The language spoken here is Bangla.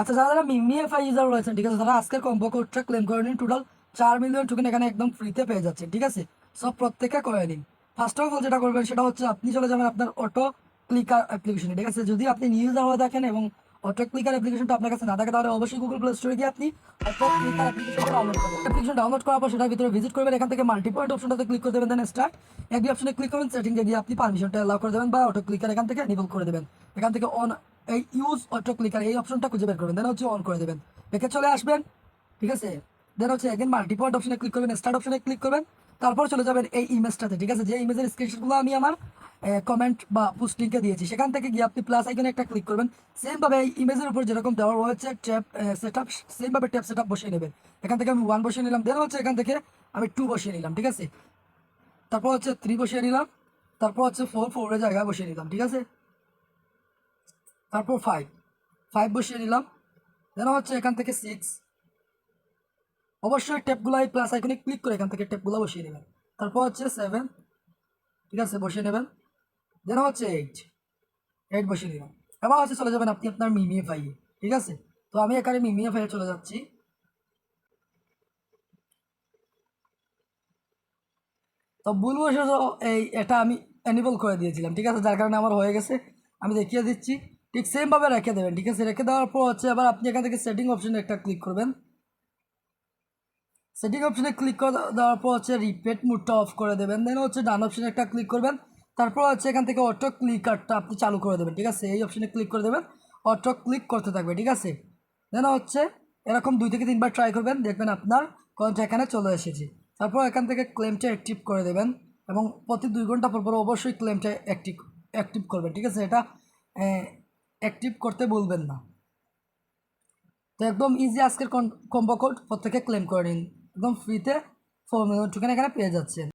আচ্ছা যারা যারা মিমি এফআই ইউজার রয়েছেন, ঠিক আছে, তারা আজকের কম্বো কোডটা ক্লেম করে নিন। টোটাল চার মিলিয়ন টোকেন এখানে একদম ফ্রিতে পেয়ে যাচ্ছে, ঠিক আছে? সব প্রত্যেকে করে নিন। ফার্স্ট অফ অল যেটা করবেন, সেটা হচ্ছে আপনি চলে যাবেন আপনার অটো ক্লিকার অ্যাপ্লিকেশনে ঠিক আছে? যদি আপনি নিউ ইউজার হয়ে থাকেন এবং অটো ক্লিকার অ্যাপ্লিকেশনটা আপনার কাছে না থাকে, তাহলে অবশ্যই গুগল প্লে স্টোরে গিয়ে আপনি অটো ক্লিকার অ্যাপ্লিকেশনটা ডাউনলোড করবেন। অ্যাপ্লিকেশন ডাউনলোড করার পর সেটার ভিতরে ভিজিট করবেন, এখান থেকে মাল্টি পয়েন্ট অপশনটাতে ক্লিক করে দেবেন দেন স্টার্ট একই অপশনে ক্লিক করবেন সেটিংয়ে গিয়ে আপনি পারমিশনটা অ্যালাউ করে দেবেন বা অটো ক্লিকার এখান থেকে নিবল করে দেবেন। এখান থেকে অন এই ইউজ অটো ক্লিকার এই অপশনটা খুঁজে বের করবেন দেন হচ্ছে অন করে দেবেন। দেখে চলে আসবেন, ঠিক আছে? দেন হচ্ছে এগেন মাল্টি পয়েন্ট অপশনে ক্লিক করবেন স্টার্ট অপশনে ক্লিক করবেন, তারপর চলে যাবেন এই ইমেজটাতে ঠিক আছে? যে ইমেজের স্ক্রিনশটগুলো আমি আমার কমেন্ট বা পোস্টিংকে দিয়েছি, সেখান থেকে গিয়ে আপনি প্লাস আইকনে একটা ক্লিক করবেন সেমভাবে এই ইমেজের উপর যেরকম দেওয়া রয়েছে ট্যাপ সেট আপ সেমভাবে ট্যাপ সেট আপ বসিয়ে নেবেন। এখান থেকে আমি ওয়ান বসিয়ে নিলাম দেন হচ্ছে এখান থেকে আমি টু বসিয়ে নিলাম, ঠিক আছে? তারপর হচ্ছে থ্রি বসিয়ে নিলাম, তারপর হচ্ছে ফোর ফোরের জায়গায় বসিয়ে নিলাম, ঠিক আছে? তারপর ফাইভ ফাইভ বসিয়ে নিলাম দেন হচ্ছে এখান থেকে সিক্স অবশ্যই ট্যাপগুলো প্লাস আইকনে ক্লিক করে এখান থেকে ট্যাপগুলো বসিয়ে নেবেন তারপর হচ্ছে সেভেন ঠিক আছে, বসিয়ে নেবেন দেন হচ্ছে এইট এইট বসিয়ে দিলাম। এবার হচ্ছে চলে যাবেন আপনি আপনার মিমিয়ে পাইয়ে ঠিক আছে? তো আমি এখানে মিমিয়ে পাইয়ে চলে যাচ্ছি। তো ভুলবশত এই এটা আমি অ্যানিবল করে দিয়েছিলাম। ঠিক আছে? যার কারণে আমার হয়ে গেছে। আমি দেখিয়ে দিচ্ছি। ঠিক সেমভাবে রেখে দেবেন, ঠিক আছে? রেখে দেওয়ার পর হচ্ছে আবার আপনি এখান থেকে সেটিং অপশনে একটা ক্লিক করবেন। সেটিং অপশনে ক্লিক করে দেওয়ার পর হচ্ছে রিপেট মুডটা অফ করে দেবেন। দেন হচ্ছে ডান অপশনে একটা ক্লিক করবেন। তারপর হচ্ছে এখান থেকে অটো ক্লিক ক্লিকারটা আপনি চালু করে দেবেন, ঠিক আছে? এই অপশনে ক্লিক করে দেবেন। অটো ক্লিক করতে থাকবে, ঠিক আছে? দেন হচ্ছে এরকম দুই থেকে তিনবার ট্রাই করবেন। দেখবেন আপনার কয়েনটা এখানে চলে এসেছে। তারপর এখান থেকে ক্লেমটা অ্যাক্টিভ করে দেবেন এবং প্রতি দুই ঘণ্টা পর পর অবশ্যই ক্লেমটা অ্যাক্টিভ অ্যাক্টিভ করবেন, ঠিক আছে? এটা অ্যাক্টিভ করতে বলবেন না। তো একদম ইজি আজকের কম্বো কোড প্রত্যেকে ক্লেম করে নিন। একদম ফ্রিতে ফোর মিলিয়ন এখানে পেয়ে যাচ্ছেন।